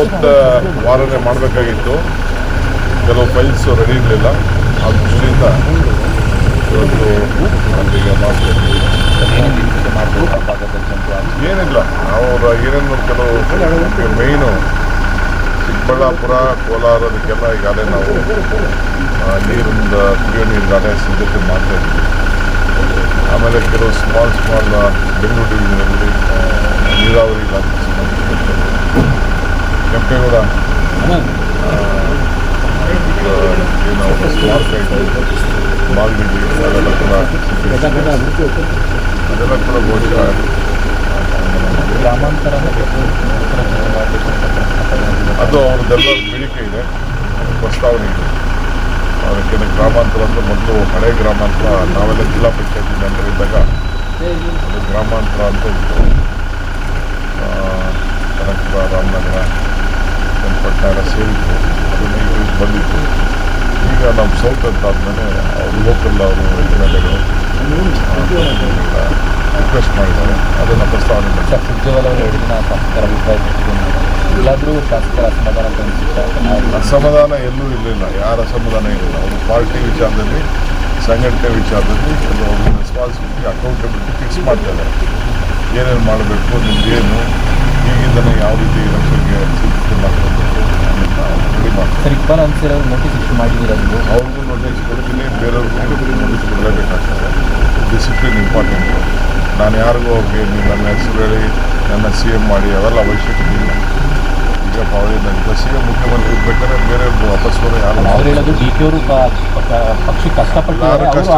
ಹೋದ ವಾರನೇ ಮಾಡಬೇಕಾಗಿತ್ತು. ಕೆಲವು ಫೈಲ್ಸ್ ರೆಡಿ ಇರಲಿಲ್ಲ. ಆ ದೃಷ್ಟಿಯಿಂದ ಇವತ್ತು ಮಾಡಬೇಕು. ಏನಿಲ್ಲ. ಅವರ ಏನೇನು ಕೆಲವು ಮೇಯ್ನು ಚಿಕ್ಕಬಳ್ಳಾಪುರ, ಕೋಲಾರ, ಅದಕ್ಕೆಲ್ಲ ಈಗಾಗಲೇ ನಾವು ನೀರಿಂದ ಕುಡಿಯೋ ನೀರಿಗಾಗಲೇ ಸಿದ್ಧತೆ ಮಾಡ್ತಾ ಇದ್ದೀವಿ ಆಮೇಲೆ ಕೆಲವು ಸ್ಮಾಲ್ ಸ್ಮಾಲ್ ಬೆಂಗಳೂರು ಡಿವಿಷನಲ್ಲಿ ನೀರಾವರಿ ಇಲಾಖೆ ಸಂಬಂಧಪಟ್ಟ ಆ, ಏನು ಮಾಲ್ಗಿಡಿ ಅದೆಲ್ಲ ಕೂಡ ಅದೆಲ್ಲ ಕೂಡ ಬಹುಶಃ ಗ್ರಾಮಾಂತರ ಅದು ಅವ್ರದ್ದೆಲ್ಲ ಬೇಡಿಕೆ ಇದೆ ಪ್ರಸ್ತಾವನೆ ಇದೆ ಅದಕ್ಕೆ ಗ್ರಾಮಾಂತರ ಅಂತ ಮೊದಲು ಹಳೆ ಗ್ರಾಮಾಂತರ ನಾವೆಲ್ಲ ಜಿಲ್ಲಾ ಪಂಚಾಯತಿ ಜನರಿದ್ದಾಗ ಗ್ರಾಮಾಂತರ ಅಂತ ಇತ್ತು ಕನಕಪುರ ರಾಮನಗರ ಚನ್ನಪಟ್ಟಣ ಸೇರಿತು ಅದನ್ನು ಇದು ಬಂದಿತ್ತು ಈಗ ನಮ್ಮ ಸೌತ್ ಅಂತ ಆದಮೇಲೆ ಅವರು ಲೋಕಲ್ ಅವರು ಎಂ ಎಲ್ ಎಗಳು ರಿಕ್ವೆಸ್ಟ್ ಮಾಡಿದ್ದಾರೆ ಅದನ್ನು ಪ್ರಸ್ತಾವನೆ ಸರ್ ಅವರು ಎರಡು ದಿನ ಶಾಸಕರ ಅಭಿಪ್ರಾಯ ಎಲ್ಲಾದರೂ ಶಾಸಕರ ಅಸಮಾಧಾನ ಅಸಮಾಧಾನ ಎಲ್ಲೂ ಇರಲಿಲ್ಲ. ಯಾರ ಅಸಮಾಧಾನ ಇರಲಿಲ್ಲ. ಅವರು ಪಾರ್ಟಿ ವಿಚಾರದಲ್ಲಿ ಸಂಘಟನೆ ವಿಚಾರದಲ್ಲಿ ಕೆಲವು ಅವ್ರ ರೆಸ್ಪಾನ್ಸಿಬಿಲಿಟಿ ಅಕೌಂಟಬಿಲಿಟಿ ಫಿಕ್ಸ್ ಮಾಡ್ತಾರೆ ಏನೇನು ಮಾಡಬೇಕು ನಿಮ್ಗೇನು ಈಗಿಂದನೇ ಯಾವ ರೀತಿ ಎಲೆಕ್ಷನ್ಗೆ ಸಿದ್ಧತೆ ಮಾಡ್ಕೊಬೇಕು ರೆಡಿ ಮಾಡ್ತಾರೆ sir Iqbal answer notice issue ಮಾಡಿದ್ದೀರಾ ನೀವು? ಅವ್ರಿಗೂ ನೋಟಿಸ್ ಕೊಡ್ತೀನಿ ಬೇರೆಯವ್ರಿಗೂ ನೋಟಿಸ್ ಕೊಡಲೇಬೇಕಾಗ್ತದೆ. ಡಿಸಿಪ್ಲಿನ್ ಇಂಪಾರ್ಟೆಂಟು ನಾನು ಯಾರಿಗೂ ಅವ್ರಿಗೆ ನೀವು ನನ್ನ ಹೆಸರು ಹೇಳಿ ನನ್ನ ಸಿ ಎಂ ಮಾಡಿ ಅವೆಲ್ಲ ಅವಶ್ಯಕತೆ ಇಲ್ಲ. ಈಗ ಅವಳಿ ನನ್ನ ಸಿ ಎಂ ಮುಖ್ಯಮಂತ್ರಿ ಬೇಕಾದ್ರೆ ಬೇರೆ ಬರೋ ಯಾರು ಅವ್ರು ಹೇಳೋದು ಡಿ ಕೆ ಅವರು ಪಕ್ಷಕ್ಕೆ ಕಷ್ಟ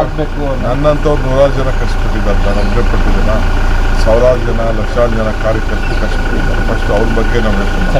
ಆಗಬೇಕು ನನ್ನಂಥವ್ರು ನೂರಾರು ಜನ ಕಷ್ಟಪಟ್ಟಿದ್ದಾರೆ. ನಾನು ಒಬ್ಬರೇ ಪಟ್ಟಿದ್ದೀನ ಸಾವಿರಾರು ಜನ ಲಕ್ಷಾರು ಜನ ಕಾರ್ಯಕರ್ತರು ಕಷ್ಟಪಟ್ಟಿದ್ದಾರೆ. ಫಸ್ಟ್ ಅವ್ರ ಬಗ್ಗೆ ನಾವು ಮಾಡ್ಬೇಕು.